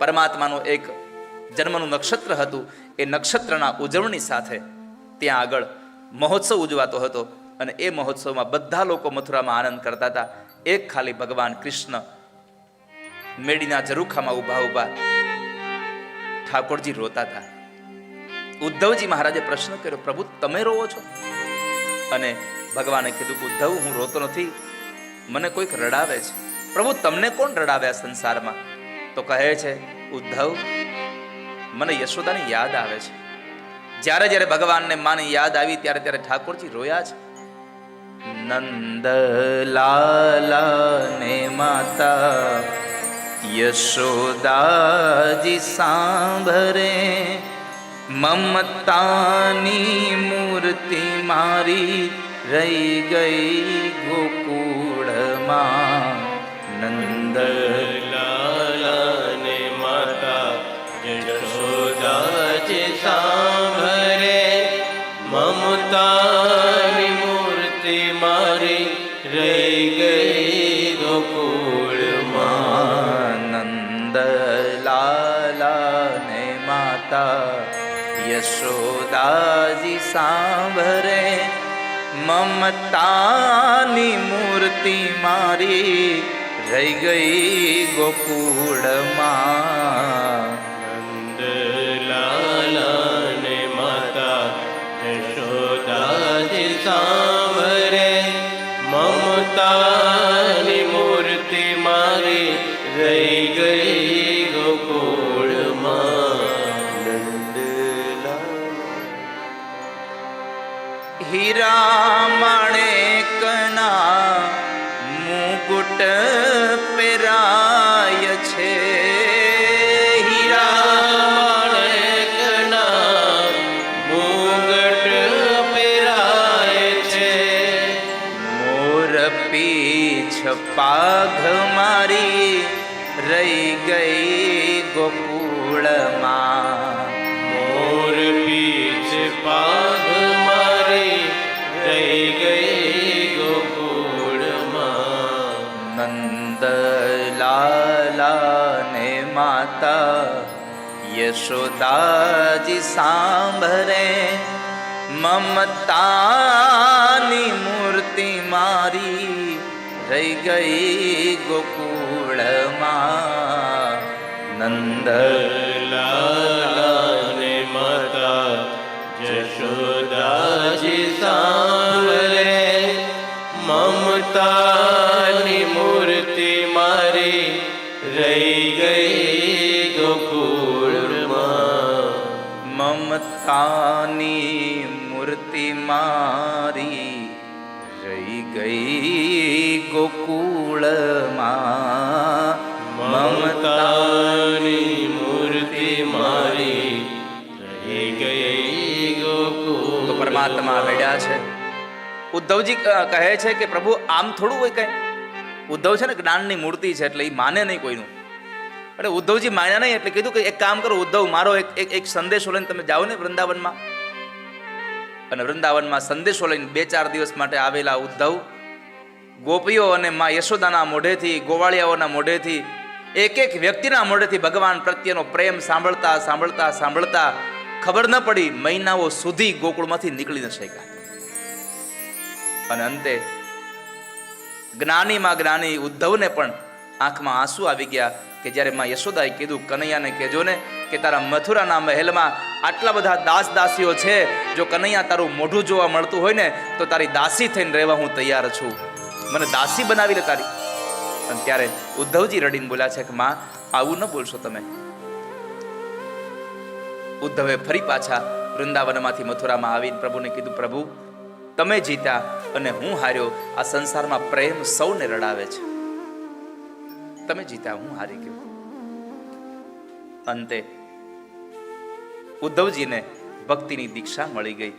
પરમાત્માનું એક જન્મનું નક્ષત્ર હતું. એ નક્ષત્રના ઉજવણી સાથે ત્યાં આગળ મહોત્સવ ઉજવાતો હતો અને એ મહોત્સવમાં બધા લોકો મથુરામાં આનંદ કરતા હતા. એક ખાલી ભગવાન કૃષ્ણ મેડીના ઝરૂખામાં ઊભા ઊભા ઠાકોરજી રોતા હતા. ઉદ્ધવજી મહારાજે પ્રશ્ન કર્યો, પ્રભુ, તમે રોવો છો? અને ભગવાને કીધું કે, ઉદ્ધવ, હું રોતો નથી. મને કોઈક રડાવે છે. પ્રભુ, તમને કોણ રડાવે સંસારમાં? તો કહે છે, ઉદ્ધવ, મને યશોદાની યાદ આવે છે. જ્યારે જ્યારે ભગવાનને માને યાદ આવી, ત્યારે ત્યારે ઠાકોરજી રોયા છે. નંદ ને માતા, યશોદાજી સાંભરે, મમતાની મૂર્તિ મારી રહી ગઈ ગોકુળમાં. નંદ લાલાને માતા યશોદાજી સાંભરે મમતાની મૂર્તિ મારી રહી ગઈ ગોકુળમાં નંદ ને માતા યશોદાજી સાંભરે મમતાની મૂર્તિ મારી રહી ગઈ ગોકુળમાં. નંદ લાલાને માતા યશોદાજી સાંભરે મમતાની મૂર્તિ મારી રહી ગઈ ગોકુળમાં. નંદ હીરા માણેકના મુગુટ પીછ પાઘ મારી રહી ગઈ ગોકુળમાં. મોર પીછ પાગ મારી રહી ગઈ ગોકુળમાં. નંદ ને માતા યશોદાજી સાંભરે મમતાની મૂર્તિ મારી રહી ગઈ ગોકુળમાં. નંદ માતા જશોદાજી સાંભળે. મમતાની મૂર્તિ મારી રહી ગઈ ગોકુળમાં. મમતાની મૂર્તિ મારી રહી ગઈ ગોકુળમાં મમતાની મૂર્તિ મારી રહી ગઈ તો ગોકુળ પરમાત્મા વેડ્યા છે ઉદ્ધવજી કહે છે કે પ્રભુ આમ થોડું હોય કઈ ઉદ્ધવ છે ને જ્ઞાનની મૂર્તિ છે એટલે એ માને નહીં કોઈનું. એટલે ઉદ્ધવજી માન્યા નહીં એટલે કીધું કે એક કામ કરો ઉદ્ધવ મારો એક એક એક સંદેશો લઈને તમે જાઓ ને વૃંદાવનમાં. અને વૃંદાવનમાં સંદેશો લઈને બે ચાર દિવસ માટે આવેલા ઉદ્ધવ, ગોપીઓ અને માં યશોદાના મોઢેથી, ગોવાળિયાઓના મોઢેથી એક એક વ્યક્તિના મોઢેથી ભગવાન પ્રત્યેનો પ્રેમ સાંભળતા સાંભળતા સાંભળતા ખબર ન પડી, મહિનાઓ સુધી ગોકુળમાંથી નીકળી ન શક્યા. અને અંતે જ્ઞાનીમાં જ્ઞાની ઉદ્ધવને પણ આંખમાં આંસુ આવી ગયા કે જ્યારે માં યશોદાએ કીધું, કનૈયાને કહેજો ને કે તારા મથુરાના મહેલમાં આટલા બધા દાસ દાસીઓ છે, જો કનૈયા તારું મોઢું જોવા મળતું હોય ને, તો તારી દાસી થઈને રહેવા હું તૈયાર છું. મને દાસી બનાવી લે તારી. અને ત્યારે ઉદ્ધવજી રડીને બોલ્યા છે કે, માં, આવું ન બોલશો તમે. ઉદ્ધવે ફરી પાછા વૃંદાવનમાંથી મથુરામાં આવીને પ્રભુને કીધું, પ્રભુ, તમે જીત્યા અને હું હાર્યો. આ સંસારમાં પ્રેમ સૌને રડાવે છે. તમે જીત્યા, હું હારી ગયો. અંતે ઉદ્ધવજીને ભક્તિની દીક્ષા મળી ગઈ.